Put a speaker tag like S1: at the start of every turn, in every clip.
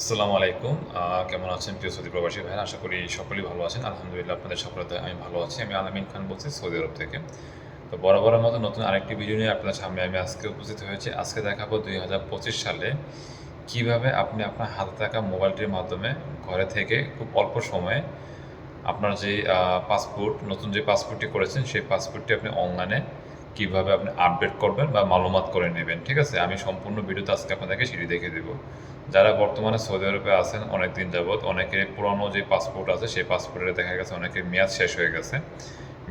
S1: আসসালামু আলাইকুম। কেমন আছেন প্রিয় সৌদি প্রবাসী ভাই আশা করি সকলেই ভালো আছেন। আলহামদুলিল্লাহ, আপনাদের সফলতায় আমি ভালো আছি। আমি আলামিন খান বলছি সৌদি আরব থেকে। তো বরাবরের মতো নতুন আরেকটি ভিডিও নিয়ে আপনাদের সামনে আমি আজকে উপস্থিত হয়েছি। আজকে দেখাবো দুই হাজার পঁচিশ সালে কীভাবে আপনি আপনার হাতে থাকা মোবাইলটির মাধ্যমে ঘরে থেকে খুব অল্প সময়ে আপনার যে পাসপোর্ট নতুন যে পাসপোর্টটি করেছেন, সেই পাসপোর্টটি আপনি অনলাইনে কীভাবে আপনি আপডেট করবেন বা মালুমাত করে নেবেন, ঠিক আছে? আমি সম্পূর্ণ ভিডিওতে আজকে আপনাদেরকে সেটি দেখে দেবো। যারা বর্তমানে সৌদি আরবে আছেন অনেক দিন যাবৎ অনেকের পুরনো যে পাসপোর্ট আছে, সেই পাসপোর্টে দেখা গেছে অনেকের মেয়াদ শেষ হয়ে গেছে।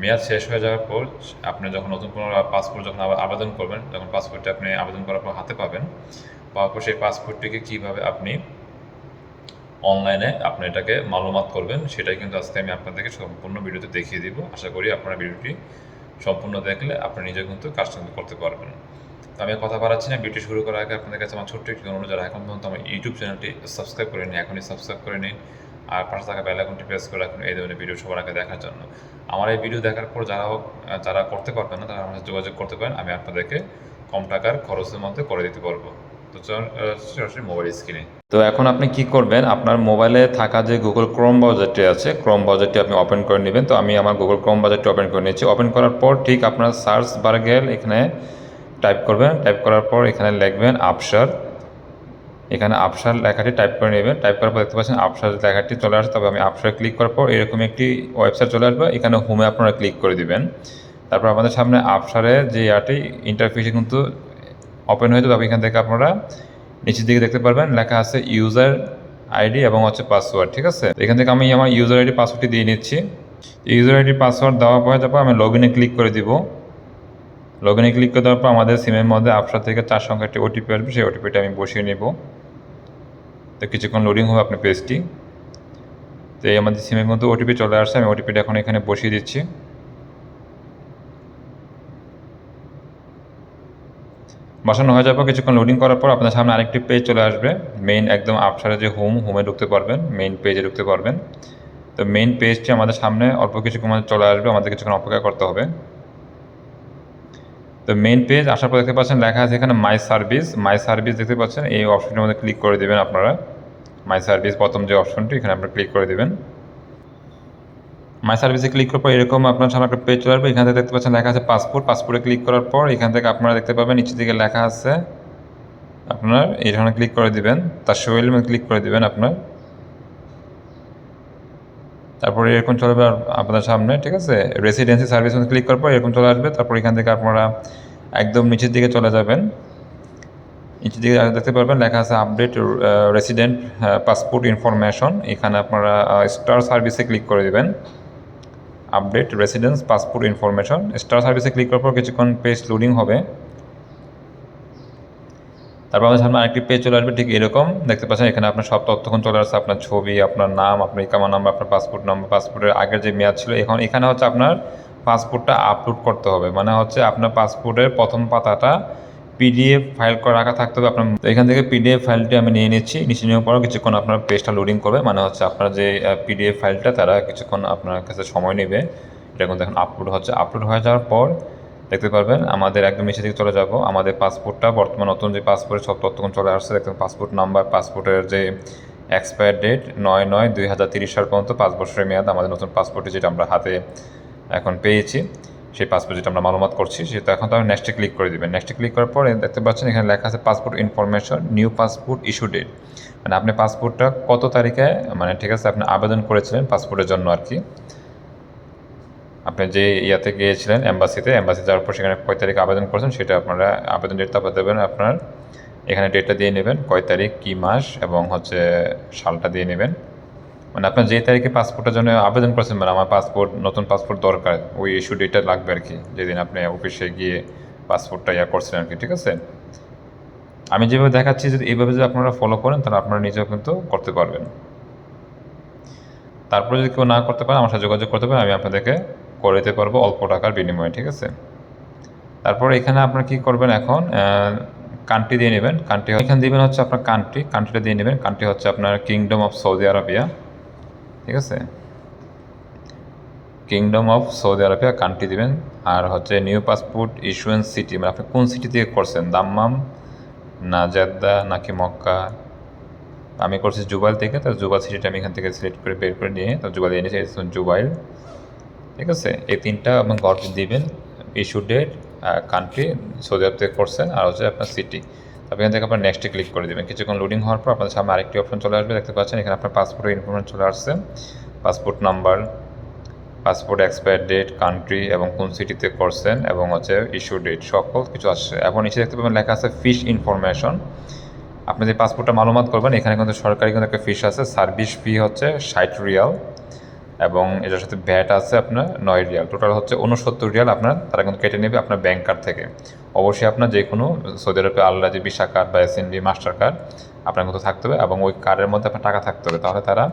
S1: মেয়াদ শেষ হয়ে যাওয়ার পর আপনি যখন নতুন কোনো পাসপোর্ট যখন আবার আবেদন করবেন যখন পাসপোর্টটি আপনি আবেদন করার পর হাতে পাবেন। পাওয়ার পর সেই পাসপোর্টটিকে কীভাবে আপনি অনলাইনে আপনি এটাকে মালুমাত করবেন, সেটাই কিন্তু আজকে আমি আপনাদেরকে সম্পূর্ণ ভিডিওতে দেখিয়ে দিব। আশা করি আপনারা ভিডিওটি সম্পূর্ণ দেখলে আপনি নিজে কিন্তু কাজটা কিন্তু করতে পারবেন। আমি কথা বাড়াচ্ছি না, ভিডিও শুরু করার আগে আপনাদের কাছে আমার ছোট্ট একটি অনুরোধ, যারা এখন পর্যন্ত আমার ইউটিউব চ্যানেলটি সাবস্ক্রাইব করে নিন এখনই সাবস্ক্রাইব করে নিন। আর পাশে থাকা বেল আইকনটি প্রেস করে রাখুন, এই ধরনের ভিডিও সবার আগে দেখার জন্য। আমার এই ভিডিও দেখার পর যারা হোক, যারা করতে পারবেন না, তারা আমার যোগাযোগ করতে পারেন, আমি আপনাদেরকে কম টাকার খরচের মধ্যে করে দিতে পারব চলুন সরাসরি মোবাইল স্ক্রিনে তো এখন আপনি কি করবেন, আপনার মোবাইলে থাকা যে গুগল ক্রোম ব্রাউজারটি আছে ক্রোম ব্রাউজারটি আপনি ওপেন করে নেবেন। তো আমি আমার গুগল ক্রোম ব্রাউজারটি ওপেন করে নিয়েছি। ওপেন করার পর ঠিক আপনার সার্চ বারে গেল, এখানে টাইপ করবেন। টাইপ করার পর এখানে লিখবেন আপসার এখানে আপসার লেখাটি টাইপ করে নেবেন। টাইপ করার পর দেখতে পাচ্ছেন আপসার লেখাটি চলে আসে। তবে আমি আপসার ক্লিক করার পর এরকম একটি ওয়েবসাইট চলে আসবে। এখানে হোমে আপনারা ক্লিক করে দিবেন। তারপর আমাদের সামনে আপসারে যে ইয়াটি ইন্টারফেসে কিন্তু ওপেন হয়েছে তবে এখান থেকে আপনারা নিচের দিকে দেখতে পারবেন, লেখা আছে ইউজার আইডি এবং হচ্ছে পাসওয়ার্ড ঠিক আছে? এখান থেকে আমি আমার ইউজার আইডি পাসওয়ার্ডটি দিয়ে নিচ্ছি। ইউজার আইডি পাসওয়ার্ড দেওয়ার পরে তারপর আমি লগ ইনে ক্লিক করে দিব। লগ ইনে ক্লিক করে দেওয়ার পর আমাদের সিমের মধ্যে আপসার থেকে চার সংখ্যা একটি ওটিপি আসবে, সেই ওটিপিটা আমি বসিয়ে নেব। তো কিছুক্ষণ লোডিং হবে আপনার পেজটি তো এই আমাদের সিমের মধ্যে ওটিপি চলে আসছে, আমি ওটিপিটা এখন এখানে বসিয়ে দিচ্ছি। বসানো হয়ে যাবে কিছুক্ষণ লোডিং করার পর আপনার সামনে আরেকটি পেজ চলে আসবে। মেইন একদম আপসারে যে হোম হোমে ঢুকতে পারবেন মেইন পেজে ঢুকতে পারবেন। তো মেইন পেজটি আমাদের সামনে অল্প কিছুক্ষণ মধ্যে চলে আসবে, আমাদের কিছুক্ষণ অপেক্ষা করতে হবে। তো মেইন পেজ আসার পর দেখতে পাচ্ছেন লেখা আছে এখানে মাই সার্ভিস মাই সার্ভিস দেখতে পাচ্ছেন, এই অপশনটির মধ্যে ক্লিক করে দেবেন আপনারা। মাই সার্ভিস প্রথম যে অপশনটি এখানে আপনারা ক্লিক করে দেবেন। মাই সার্ভিসে ক্লিক করার পর এরকম আপনার সামনে একটা পেজ চলে আসবে। এখান থেকে দেখতে পাচ্ছেন লেখা আছে পাসপোর্ট পাসপোর্টে ক্লিক করার পর এখান থেকে আপনারা দেখতে পাবেন নিচের দিকে লেখা আছে আপনার, এই ধরনের ক্লিক করে দিবেন। তার মধ্যে ক্লিক করে দিবেন আপনার। তারপরে এরকম চলে আসবে আপনাদের সামনে, ঠিক আছে? রেসিডেন্সি সার্ভিস ক্লিক করার পর এরকম চলে আসবে। তারপর এখান থেকে আপনারা একদম নিচের দিকে চলে যাবেন। নিচের দিকে দেখতে পারবেন লেখা আছে আপডেট রেসিডেন্ট পাসপোর্ট ইনফরমেশন এখানে আপনারা স্টার সার্ভিসে ক্লিক করে দেবেন। Update residence passport information star সার্ভিসে ক্লিক করার পর কিছুক্ষণ পেজ লোডিং হবে। তারপর আমাদের সামনে আরেকটি পেজ চলে আসবে, ঠিক এরকম। দেখতে পাচ্ছেন, এখানে আপনার সব তথ্যক্ষণ চলে আসছে, আপনার ছবি, আপনার নাম, আপনার ইকামা নাম্বার, আপনার পাসপোর্ট নাম্বার পাসপোর্টের আগের যে মেয়াদ ছিল, এখন এখানে হচ্ছে আপনার পাসপোর্টটা আপলোড করতে হবে। মানে হচ্ছে আপনার পাসপোর্টের প্রথম পাতাটা পিডিএফ ফাইল করে রাখা থাকতে হবে আপনার এখান থেকে পিডিএফ ফাইলটি আমি নিয়ে নিচ্ছি। নিচে নেওয়ার পরও কিছুক্ষণ আপনার পেজটা লোডিং করবে। মানে হচ্ছে আপনার যে পিডিএফ ফাইলটা তারা কিছুক্ষণ আপনার কাছে সময় নেবে। এটা কিন্তু আপলোড হচ্ছে। আপলোড হয়ে যাওয়ার পর দেখতে পারবেন, আমাদের একদম নিচে দিকে চলে যাব। আমাদের পাসপোর্টটা বর্তমান নতুন যে পাসপোর্টের সব তথ্যগুলো চলে আসছে, দেখতে পাসপোর্ট নাম্বার পাসপোর্টের যে এক্সপায়ার ডেট নয় নয় দুই হাজার তিরিশ সাল পর্যন্ত পাঁচ বছরের মেয়াদ আমাদের নতুন পাসপোর্টে যেটা আমরা হাতে এখন পেয়েছি। সেই পাসপোর্ট যেটা আমরা মালুমাত করছি, সেটা এখন তো আমি নেক্সটে ক্লিক করে দিবেন। নেক্সটে ক্লিক করার পরে দেখতে পাচ্ছেন এখানে লেখা আছে passport information new passport issue date মানে আপনি পাসপোর্টটা কত তারিখে মানে ঠিক আছে, আপনি আবেদন করেছিলেন পাসপোর্টের জন্য আর কি। আপনি যে ইয়াতে গিয়েছিলেন অ্যাম্বাসিতে অ্যাম্বাসি যাওয়ার পর সেখানে কয় তারিখ আবেদন করেছেন সেটা আপনারা আবেদন ডেটটা দেবেন আপনার। এখানে ডেটটা দিয়ে নেবেন, কয় তারিখ, কী মাস, এবং হচ্ছে সালটা দিয়ে নেবেন। মানে আপনার যে তারিখে পাসপোর্টের জন্য আবেদন করেছেন মানে আমার পাসপোর্ট নতুন পাসপোর্ট দরকার, ওই ইস্যু ডেটটা লাগবে আর কি, যেদিন আপনি অফিসে গিয়ে পাসপোর্টটা ইয়া করছিলেন আর কি, ঠিক আছে? আমি যেভাবে দেখাচ্ছি যদি এইভাবে যদি আপনারা ফলো করেন, তাহলে আপনারা নিজেও কিন্তু করতে পারবেন। তারপরে যদি কেউ না করতে পারে, আমার সাথে যোগাযোগ করতে পারেন, আমি আপনাদেরকে করে দিতে পারব অল্প টাকার বিনিময়ে, ঠিক আছে? তারপর এখানে আপনারা কি করবেন এখন কান্ট্রি দিয়ে নেবেন কান্ট্রি এখানে দিবেন হচ্ছে আপনার কান্ট্রি কান্ট্রিটা দিয়ে নেবেন কান্ট্রি হচ্ছে আপনার কিংডম অফ সৌদি আরবিয়া ঠিক আছে? Kingdom of Saudi Arabia country দিবেন। আর হচ্ছে নিউ পাসপোর্ট ইস্যুয়েন্স সিটি মানে আপনি কোন সিটি থেকে করছেন? দাম্মাম, না জেদ্দা, নাকি মক্কা? আমি করছি জুবাইল থেকে, তো জুবাইল সিটিটা আমি এখান থেকে সিলেক্ট করে বের করে নিয়ে, তো জুবাইল এনে এনেছি জুবাইল। ঠিক আছে? এই তিনটা এবং গড় দিবেন issue date country Saudi Arab থেকে করছেন, আর হচ্ছে আপনার সিটি তারপর এখান থেকে আপনার নেক্সটে ক্লিক করে দেবেন। কিছুক্ষণ লোডিং হওয়ার পর আপনার সামনে আরেকটি অপশন চলে আসবে, দেখতে পাচ্ছেন এখানে আপনার পাসপোর্টের ইনফরমেশন চলে আসছে। Passport number passport expire date country এবং কোন সিটিতে করছেন এবং হচ্ছে ইস্যু ডেট সকল কিছু আসছে। এবং নিচে দেখতে পাবেন লেখা আছে ফিশ ইনফরমেশন আপনি যে পাসপোর্টটা মালুমাত করবেন, এখানে কিন্তু সরকারি কিন্তু একটা ফিস আছে সার্ভিস ফি হচ্ছে ষাট রিয়াল। এবং এটার সাথে ভ্যাট আছে আপনার নয় রিয়াল। টোটাল হচ্ছে উনসত্তর রিয়াল আপনার, তারা কিন্তু কেটে নেবে আপনার ব্যাংক কার্ড থেকে। অবশ্যই আপনার যে কোনো সৌদি আরবে আল্লাজি ভিসা কার্ড বা এসএনডি মাস্টার কার্ড আপনার মতো থাকতে হবে এবং ওই কার্ডের মধ্যে আপনার টাকা থাকতে হবে। তাহলে তারা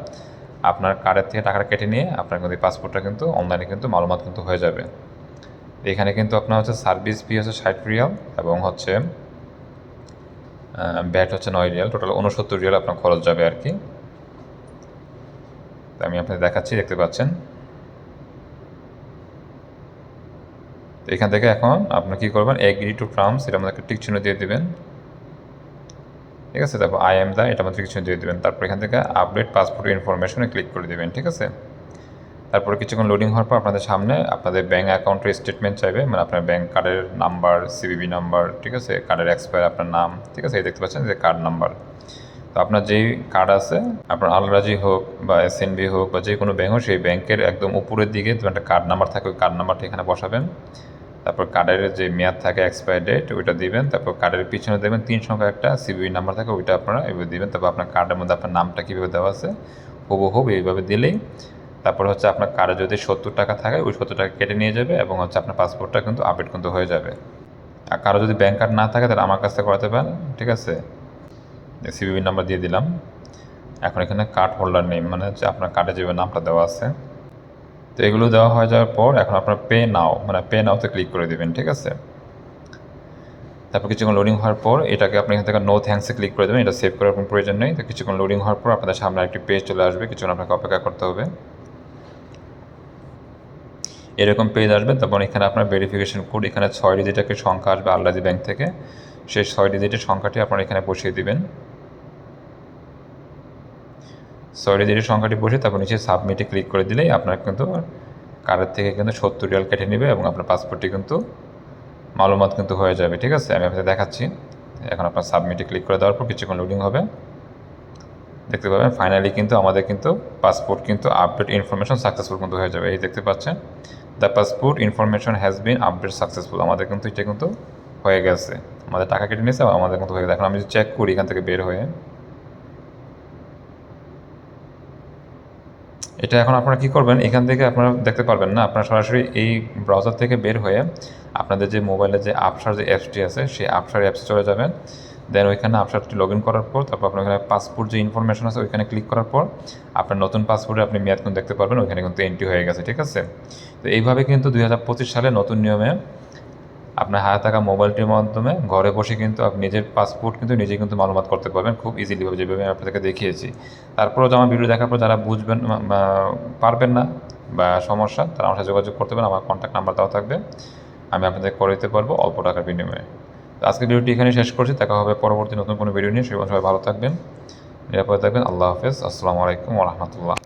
S1: আপনার কার্ডের থেকে টাকাটা কেটে নিয়ে আপনার কিন্তু পাসপোর্টটা কিন্তু অনলাইনে কিন্তু মালুমাত কিন্তু হয়ে যাবে। এখানে কিন্তু আপনার হচ্ছে সার্ভিস ফি হচ্ছে ষাট রিয়াল এবং হচ্ছে ব্যাট হচ্ছে নয় রিয়াল। টোটাল উনসত্তর রিয়াল আপনার খরচ যাবে আর কি। আমি আপনাদের দেখাচ্ছি, দেখতে পাচ্ছেন? তো এখান থেকে এখন আপনি কী করবেন এগ্রি টু টার্মস এটা আমাদেরকে টিক চিহ্ন দিয়ে দেবেন। ঠিক আছে, তারপর আই এম দা এটা আমাদের কিছু দিয়ে দেবেন। তারপর এখান থেকে আপডেট পাসপোর্ট ইনফরমেশনে ক্লিক করে দেবেন, ঠিক আছে? তারপরে কিছুক্ষণ লোডিং হওয়ার পর আপনাদের সামনে আপনাদের ব্যাঙ্ক অ্যাকাউন্টের স্টেটমেন্ট চাইবে মানে আপনার ব্যাঙ্ক কার্ডের নাম্বার সিবিবি নাম্বার ঠিক আছে? কার্ডের এক্সপায়ার আপনার নাম, ঠিক আছে? এই দেখতে পাচ্ছেন যে কার্ড নাম্বার তো আপনার যেই কার্ড আছে, আপনার আলরাজি হোক বা এসএনবি হোক বা যে কোনো ব্যাঙ্ক হোক, সেই ব্যাংকের একদম উপরের দিকে একটা কার্ড নাম্বার থাকে, ওই কার্ড নাম্বারটা এখানে বসাবেন। তারপর কার্ডের যে মেয়াদ থাকে এক্সপায়ার ডেট ওইটা দিবেন। তারপর কার্ডের পিছনে দেবেন তিন সংখ্যা একটা সিবিআই নাম্বার থাকে, ওইটা আপনারা এইভাবে দিবেন। তারপর আপনার কার্ডের মধ্যে আপনার নামটা কীভাবে দেওয়া আছে হবু হবু এইভাবে দিলেই। তারপর হচ্ছে আপনার কার্ডে যদি সত্তর টাকা থাকে, ওই সত্তর টাকা কেটে নিয়ে যাবে এবং হচ্ছে আপনার পাসপোর্টটা কিন্তু আপডেট কিন্তু হয়ে যাবে। আর কারও যদি ব্যাংক কার্ড না থাকে, তাহলে আমার কাছ থেকে করাতে পারেন, ঠিক আছে? সিবিবি নাম্বার দিয়ে দিলাম। এখন এখানে কার্ড হোল্ডার নেম মানে হচ্ছে আপনার কার্ডে যেভাবে নামটা দেওয়া আছে। তো এগুলো দেওয়া হয়ে যাওয়ার পর এখন আপনার পে নাও মানে পে নাওতে ক্লিক করে দেবেন, ঠিক আছে? তারপর কিছুক্ষণ লোডিং হওয়ার পর এটাকে আপনি এখান থেকে নো থ্যাঙ্কসে ক্লিক করে দেবেন, এটা সেভ করার কোনো প্রয়োজন নেই। তো কিছুক্ষণ লোডিং হওয়ার পর আপনাদের সামনে একটি পেজ চলে আসবে, কিছুক্ষণ আপনাকে অপেক্ষা করতে হবে। এরকম পেজ আসবে তখন এখানে আপনার ভেরিফিকেশন কোড এখানে ছয় ডিজিটের সংখ্যা আসবে আল্লাজি ব্যাংক থেকে। সেই ছয় ডিজিটের সংখ্যাটি আপনারা এখানে বসিয়ে দিবেন। ছয় ডিজিটের সংখ্যাটি বসে, তারপর নিচে সাবমিটে ক্লিক করে দিলেই আপনার কিন্তু কার্ডের থেকে কিন্তু সত্তর রিয়াল কেটে নেবে এবং আপনার পাসপোর্টটি কিন্তু মালুমাত কিন্তু হয়ে যাবে, ঠিক আছে? আমি আপনাদের দেখাচ্ছি। এখন আপনার সাবমিটে ক্লিক করে দেওয়ার পর কিছুক্ষণ লোডিং হবে। দেখতে পাবেন ফাইনালি কিন্তু আমাদের কিন্তু পাসপোর্ট কিন্তু আপডেট ইনফরমেশন সাকসেসফুল কিন্তু হয়ে যাবে। এই দেখতে পাচ্ছেন the passport information has been update successful আমাদের কিন্তু এটা কিন্তু হয়ে গেছে। আমাদের টাকা কেটে নিয়েছে আমাদের কিন্তু হয়ে গেছে। এখন আমি চেক করি এখান থেকে বের হয়ে এটা এখন আপনারা কি করবেন? এখান থেকে আপনারা দেখতে পারবেন না। আপনারা সরাসরি এই ব্রাউজার থেকে বের হয়ে আপনাদের যে মোবাইলে যে আপসার যে অ্যাপসটি আছে, সেই আপসার অ্যাপসে চলে যাবেন। দেন ওইখানে আপসারটি লগ ইন করার পর, তারপর আপনার ওখানে পাসপোর্ট যে ইনফরমেশন আছে, ওইখানে ক্লিক করার পর আপনার নতুন পাসপোর্টে আপনি মেয়াদ কিন্তু দেখতে পারবেন, ওইখানে কিন্তু এন্ট্রি হয়ে গেছে, ঠিক আছে? তো এইভাবে কিন্তু দু হাজার পঁচিশ সালে নতুন নিয়মে আপনার হাতে থাকা মোবাইলটির মাধ্যমে ঘরে বসে কিন্তু আপনি নিজের পাসপোর্ট কিন্তু নিজে কিন্তু মালুমাত করতে পারবেন, খুব ইজিলিভাবে যেভাবে আমি আপনাদেরকে দেখিয়েছি। তারপরেও আমার ভিডিও দেখার পর যারা বুঝবেন পারবেন না বা সমস্যা, তারা আমার সাথে যোগাযোগ করতে পারেন, আমার কন্ট্যাক্ট নাম্বার দেওয়া থাকবে। আমি আপনাদের করে দিতে পারব অল্প টাকার বিনিময়ে। তো আজকের ভিডিওটি এখানে শেষ করছি, দেখা হবে পরবর্তী নতুন কোনো ভিডিও নিয়ে। সবাই সবাই ভালো থাকবেন, নিরাপদে থাকবেন। আল্লাহ হাফেজ। আসসালামু আলাইকুম রহমতুল্লাহ।